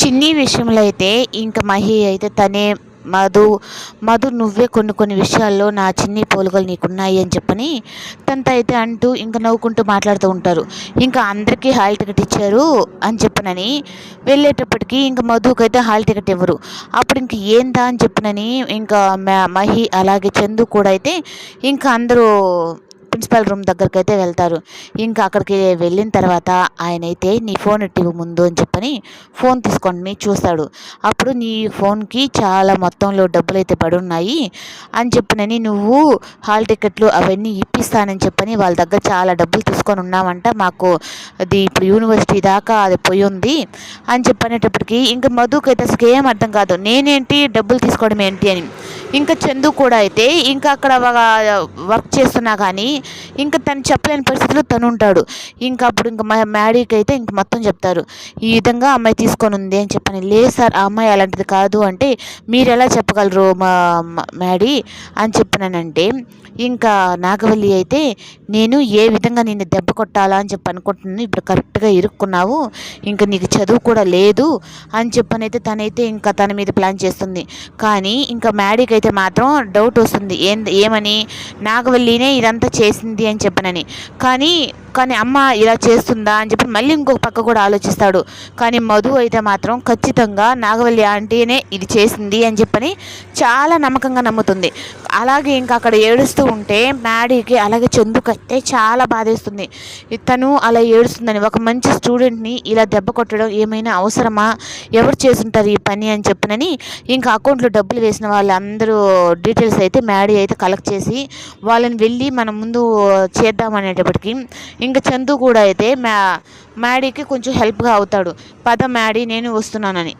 చిన్ని విషయంలో అయితే ఇంక మహి అయితే తనే మధు మధు నువ్వే కొన్ని కొన్ని విషయాల్లో నా చిన్ని పోలుగలు నీకున్నాయి అని చెప్పని తనతో అయితే అంటూ ఇంకా నవ్వుకుంటూ మాట్లాడుతూ ఉంటారు. ఇంకా అందరికీ హాల్ టికెట్ ఇచ్చారు అని చెప్పనని వెళ్ళేటప్పటికి ఇంకా మధుకైతే హాల్ టికెట్ ఇవ్వరు. అప్పుడు ఇంక ఏందా అని చెప్పనని ఇంకా మహి అలాగే చందు కూడా అయితే ఇంకా అందరూ ప్రిన్సిపల్ రూమ్ దగ్గరికి అయితే వెళ్తారు. ఇంకా అక్కడికి వెళ్ళిన తర్వాత ఆయన అయితే నీ ఫోన్ ఇట్టివ్వు ముందు అని చెప్పని ఫోన్ తీసుకొని చూస్తాడు. అప్పుడు నీ ఫోన్కి చాలా మొత్తంలో డబ్బులు అయితే పడి ఉన్నాయి అని చెప్పినని నువ్వు హాల్ టికెట్లు అవన్నీ ఇప్పిస్తానని చెప్పని వాళ్ళ దగ్గర చాలా డబ్బులు తీసుకొని ఉన్నామంట మాకు అది ఇప్పుడు యూనివర్సిటీ దాకా అది పోయి ఉంది అని చెప్పనేటప్పటికి ఇంకా మధుకి అయితే అసలు ఏం అర్థం కాదు. నేనేంటి? డబ్బులు తీసుకోవడం ఏంటి? అని. ఇంకా చందు కూడా అయితే ఇంకా అక్కడ వర్క్ చేస్తున్నా కానీ ఇంకా తను చెప్పలేని పరిస్థితిలో తను ఉంటాడు. ఇంకా అప్పుడు ఇంకా మా మ్యాడీకి అయితే ఇంక మొత్తం చెప్తారు. ఈ విధంగా అమ్మాయి తీసుకొని ఉంది అని చెప్పని. లేదు సార్ ఆ అమ్మాయి అలాంటిది కాదు అంటే మీరు ఎలా చెప్పగలరు మా మ్యాడీ అని చెప్పినానంటే ఇంకా నాగవల్లి అయితే నేను ఏ విధంగా నిన్ను దెబ్బ కొట్టాలా అని చెప్పి అనుకుంటున్నాను. ఇప్పుడు కరెక్ట్గా ఇరుక్కున్నావు. ఇంకా నీకు చదువు కూడా లేదు అని చెప్పనైతే తనైతే ఇంకా తన మీద ప్లాన్ చేస్తుంది. కానీ ఇంకా మ్యాడీకి అయితే మాత్రం డౌట్ వస్తుంది. ఏం ఏమని? నాగవల్లినే ఇదంతా చేసి చేసింది అని చెప్పనని. కానీ కానీ అమ్మ ఇలా చేస్తుందా అని చెప్పి మళ్ళీ ఇంకొక పక్క కూడా ఆలోచిస్తాడు. కానీ మధు అయితే మాత్రం ఖచ్చితంగా నాగవల్లి ఆంటీనే ఇది చేసింది అని చెప్పని చాలా నమ్మకంగా నమ్ముతుంది. అలాగే ఇంకా అక్కడ ఏడుస్తూ ఉంటే మ్యాడీకి అలాగే చందుకైతే చాలా బాధేస్తుంది. తను అలా ఏడుస్తుందని ఒక మంచి స్టూడెంట్ని ఇలా దెబ్బ కొట్టడం ఏమైనా అవసరమా? ఎవరు చేసుంటారు ఈ పని అని చెప్పినని ఇంకా అకౌంట్లో డబ్బులు వేసిన వాళ్ళందరూ డీటెయిల్స్ అయితే మ్యాడీ అయితే కలెక్ట్ చేసి వాళ్ళని వెళ్ళి మనం ముందు చేద్దామనేటప్పటికి ఇంకా చందు కూడా అయితే మ్యా మ్యాడీకి కొంచెం హెల్ప్గా అవుతాడు. పద మ్యాడీ నేను వస్తున్నానని.